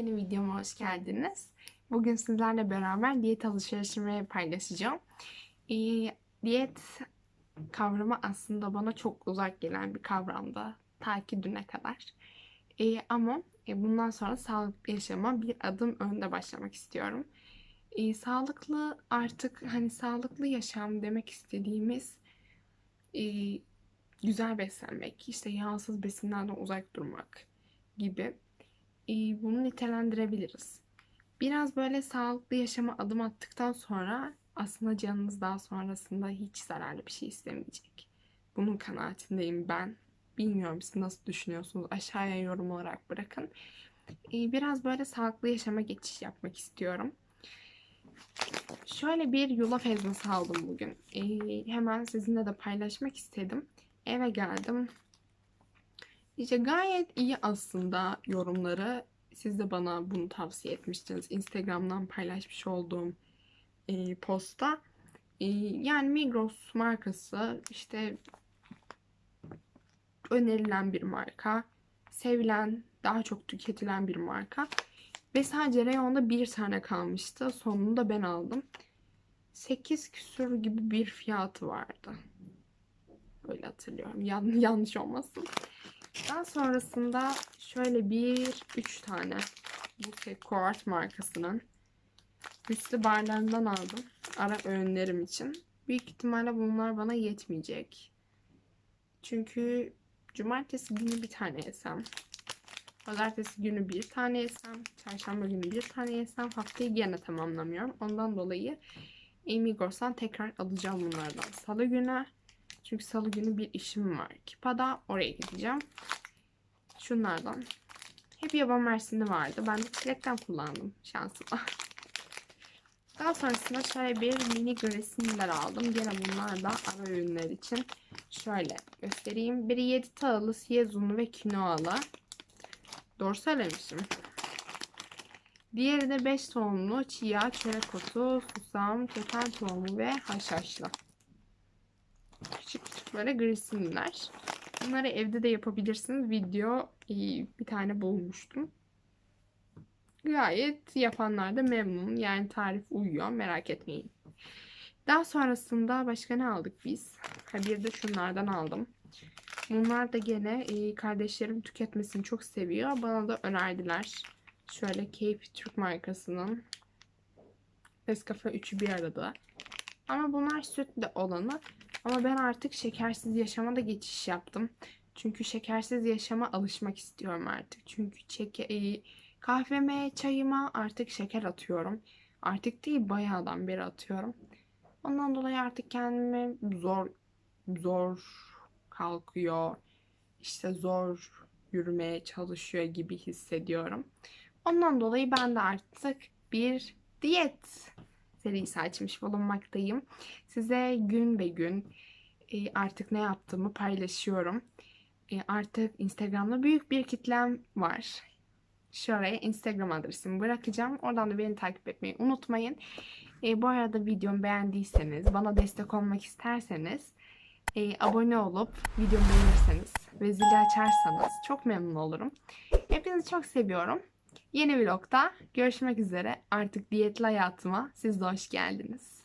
yeni videoma hoş geldiniz. Bugün sizlerle beraber diyet alışverişimi paylaşacağım. Ee, diyet kavramı aslında bana çok uzak gelen bir kavramdı. Ta ki düne kadar. Ee, ama e, bundan sonra sağlıklı yaşama bir adım önde başlamak istiyorum. Ee, sağlıklı artık hani sağlıklı yaşam demek istediğimiz e, güzel beslenmek, işte yağsız besinlerden uzak durmak gibi e, bunu nitelendirebiliriz. Biraz böyle sağlıklı yaşama adım attıktan sonra aslında canınız daha sonrasında hiç zararlı bir şey istemeyecek. Bunun kanaatindeyim ben. Bilmiyorum siz nasıl düşünüyorsunuz. Aşağıya yorum olarak bırakın. E, biraz böyle sağlıklı yaşama geçiş yapmak istiyorum. Şöyle bir yulaf ezmesi aldım bugün. E, hemen sizinle de paylaşmak istedim. Eve geldim. İşte gayet iyi aslında yorumları. Siz de bana bunu tavsiye etmiştiniz. Instagram'dan paylaşmış olduğum e, posta. E, yani Migros markası işte önerilen bir marka. Sevilen, daha çok tüketilen bir marka. Ve sadece reyonda bir tane kalmıştı. Sonunda ben aldım. 8 küsur gibi bir fiyatı vardı. Öyle hatırlıyorum. Yan, yanlış olmasın. Daha sonrasında şöyle bir üç tane bu Quart markasının üstü bardağından aldım. Ara öğünlerim için. Büyük ihtimalle bunlar bana yetmeyecek. Çünkü cumartesi günü bir tane yesem, pazartesi günü bir tane yesem, çarşamba günü bir tane yesem haftayı gene tamamlamıyorum. Ondan dolayı Migros'tan tekrar alacağım bunlardan. Salı günü çünkü salı günü bir işim var. Kipa'da oraya gideceğim. Şunlardan. Hep yaban mersini vardı. Ben de çilekten kullandım şansıma. Daha sonrasında şöyle bir mini gresinler aldım. Gene bunlar da ara ürünler için. Şöyle göstereyim. Biri 7 tahıllı, siyez unlu ve kinoalı. Doğru söylemişim. Diğeri de 5 tohumlu, çiğ, çörek otu, susam, keten tohumu ve haşhaşlı. Küçük küçük böyle grisinler. Bunları evde de yapabilirsiniz. Video e, bir tane bulmuştum. Gayet yapanlar da memnun. Yani tarif uyuyor. Merak etmeyin. Daha sonrasında başka ne aldık biz? Ha, bir de şunlardan aldım. Bunlar da gene e, kardeşlerim tüketmesini çok seviyor. Bana da önerdiler. Şöyle Keyfi Türk markasının Nescafe 3'ü bir arada. Ama bunlar sütlü olanı. Ama ben artık şekersiz yaşama da geçiş yaptım. Çünkü şekersiz yaşama alışmak istiyorum artık. Çünkü şeker, e, kahveme, çayıma artık şeker atıyorum. Artık değil bayağıdan beri atıyorum. Ondan dolayı artık kendimi zor zor kalkıyor. İşte zor yürümeye çalışıyor gibi hissediyorum. Ondan dolayı ben de artık bir diyet serisi açmış bulunmaktayım. Size gün be gün e, artık ne yaptığımı paylaşıyorum. E, artık Instagram'da büyük bir kitlem var. Şuraya Instagram adresimi bırakacağım. Oradan da beni takip etmeyi unutmayın. E, bu arada videomu beğendiyseniz, bana destek olmak isterseniz abone olup videomu beğenirseniz ve zili açarsanız çok memnun olurum. Hepinizi çok seviyorum. Yeni vlogda görüşmek üzere. Artık diyetli hayatıma siz de hoş geldiniz.